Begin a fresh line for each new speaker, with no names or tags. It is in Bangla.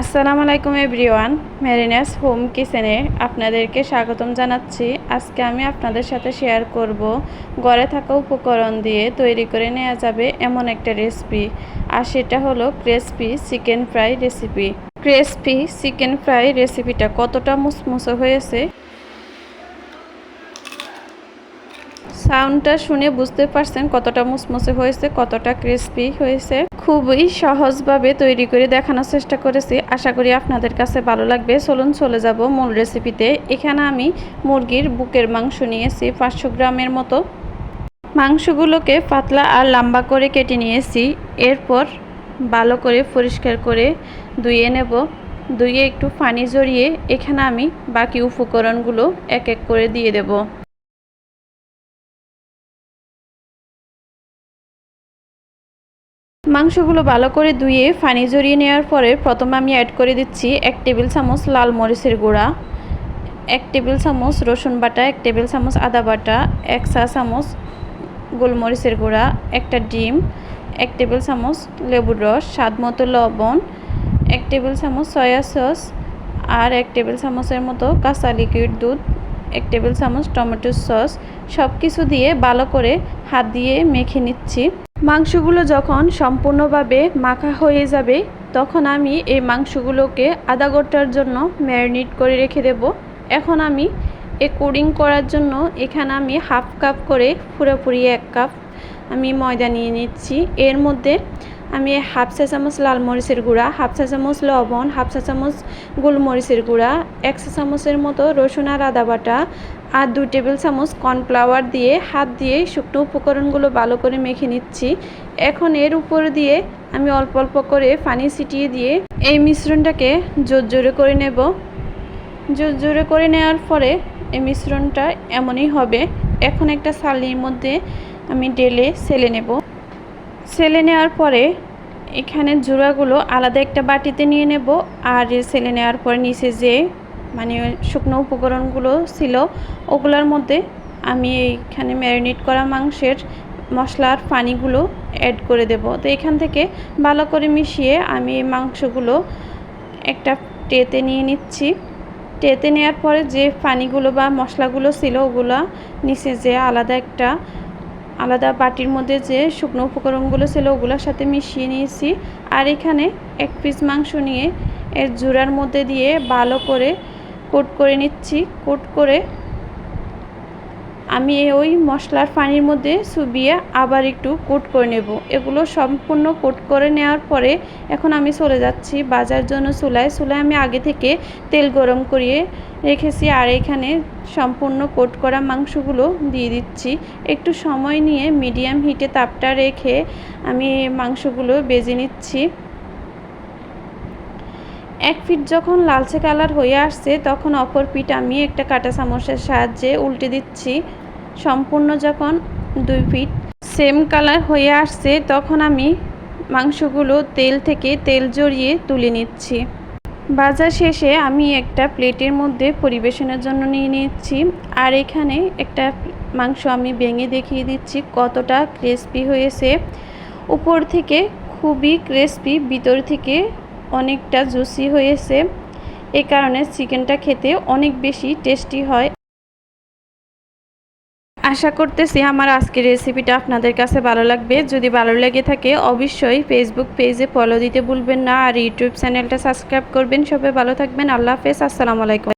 আসসালামু আলাইকুম এভরিওয়ান, ম্যারিনাস হোম কিচেনে আপনাদেরকে স্বাগতম জানাচ্ছি। আজকে আমি আপনাদের সাথে শেয়ার করব ঘরে থাকা উপকরণ দিয়ে তৈরি করে নেওয়া যাবে এমন একটা রেসিপি, আর সেটা হলো crispy chicken fry recipe. Crispy chicken fry রেসিপিটা কতটা মুসমুসো হয়েছে সাউন্ডটা শুনে বুঝতে পারছেন কতটা মুসমুসে হয়েছে, কতটা ক্রিস্পি হয়েছে। খুবই সহজভাবে তৈরি করে দেখানোর চেষ্টা করেছি। আশা করি আপনাদের কাছে ভালো লাগবে। চলুন চলে যাব মূল রেসিপিতে এখানে আমি মুরগির বুকের মাংস নিয়েছি পাঁচশো গ্রামের মতো। মাংসগুলোকে পাতলা আর লম্বা করে কেটে নিয়েছি। এরপর ভালো করে পরিষ্কার করে ধুয়ে নেব। ধুয়ে একটু পানি জড়িয়ে এখানে আমি বাকি উপকরণগুলো এক এক করে দিয়ে দেবো। মাংসগুলো ভালো করে ধুয়ে ফানি জড়িয়ে নেওয়ার পরে প্রথমে আমি অ্যাড করে দিচ্ছি এক টেবিল চামচ লাল মরিচের গুঁড়া, এক টেবিল চামচ রসুন বাটা, এক টেবিল চামচ আদা বাটা, এক চা চামচ গোলমরিচের গুঁড়া, একটা ডিম, এক টেবিল চামচ লেবুর রস, স্বাদ মতো লবণ, এক টেবিল চামচ সয়া সস আর এক টেবিল চামচের মতো কাঁচা লিকুইড দুধ। এক টেবিল চামচ টমেটো সস সব কিছু দিয়ে ভালো করে হাত দিয়ে মেখে নিচ্ছি। মাংসগুলো যখন সম্পূর্ণভাবে মাখা হয়ে যাবে, তখন আমি এই মাংসগুলোকে আধা ঘণ্টার জন্য ম্যারিনেট করে রেখে দেব। এখন আমি এ কোডিং করার জন্য এখানে আমি হাফ কাপ করে পুরোপুরি এক কাপ আমি ময়দা নিয়ে নিচ্ছি। এর মধ্যে আমি হাফ চা চামচ লাল মরিচের গুঁড়া, হাফ চা চামচ লবণ, হাফ চা চামচ গোলমরিচের গুঁড়া, এক চা চামচের মতো রসুন আর আদা বাটা আর দু টেবিল চামচ কর্নফ্লাওয়ার দিয়ে হাত দিয়ে শুকনো উপকরণগুলো ভালো করে মেখে নিচ্ছি। এখন এর উপর দিয়ে আমি অল্প অল্প করে পানি ছিটিয়ে দিয়ে এই মিশ্রণটাকে জোর জোরে করে নেব। জোর জোরে করে নেওয়ার পরে এই মিশ্রণটা এমনই হবে। এখন একটা সালির মধ্যে আমি ডেলে সেলে নেব। সেলে নেওয়ার পরে এখানে জোড়াগুলো আলাদা একটা বাটিতে নিয়ে নেব আর সেলে নেওয়ার পরে নিচে যে মানে শুকনো উপকরণগুলো ছিল ওগুলোর মধ্যে আমি এইখানে ম্যারিনেট করা মাংসের মশলার পানিগুলো অ্যাড করে দেব। তো এখান থেকে ভালো করে মিশিয়ে আমি এই মাংসগুলো একটা টেতে নিয়ে নিচ্ছি। টেতে নেওয়ার পরে যে পানিগুলো বা মশলাগুলো ছিল ওগুলো নিচে যে আলাদা একটা আলাদা বাটির মধ্যে যে শুকনো উপকরণগুলো ছিল ওগুলোর সাথে মিশিয়ে নিয়েছি। আর এখানে এক পিস মাংস নিয়ে এর জোড়ার মধ্যে দিয়ে ভালো করে কোট করে নিচ্ছি। কোট করে আমি ওই মশলার পানির মধ্যে চুবিয়ে আবার একটু কোট করে নেব। এগুলো সম্পূর্ণ কোট করে নেওয়ার পরে এখন আমি চলে যাচ্ছি বাজার জন্য চুলায়। চুলায় আমি আগে থেকে তেল গরম করিয়ে রেখেছি আর এখানে সম্পূর্ণ কোট করা মাংসগুলো দিয়ে দিচ্ছি। একটু সময় নিয়ে মিডিয়াম হিটে তাপটা রেখে আমি মাংসগুলো বেজে নিচ্ছি। এক ফিট যখন লালচে কালার হয়ে আসছে, তখন অপর পিঠ আমি একটা কাটা চামচের সাহায্যে উল্টে দিচ্ছি। সম্পূর্ণ যখন দুই ফিট সেম কালার হয়ে আসছে, তখন আমি মাংসগুলো তেল থেকে তেল জড়িয়ে তুলে নিচ্ছি। বাজার শেষে আমি একটা প্লেটের মধ্যে পরিবেশনের জন্য নিয়ে নিচ্ছি। আর এখানে একটা মাংস আমি ভেঙে দেখিয়ে দিচ্ছি, কতটা ক্রিস্পি হয়েছে। উপর থেকে খুবই ক্রিস্পি ভিতর থেকে অনেকটা জুসি হয়েছে। এ কারণে চিকেনটা খেতে অনেক বেশি টেস্টি হয়। আশা করতেছি আমার আজকের রেসিপিটা আপনাদের কাছে ভালো লাগবে। যদি ভালো লেগে থাকে, অবশ্যই ফেসবুক পেজে ফলো দিতে ভুলবেন না। আর ইউটিউব চ্যানেলটা সাবস্ক্রাইব করবেন। সবাই ভালো থাকবেন। আল্লাহ হাফেজ। আসসালামু আলাইকুম।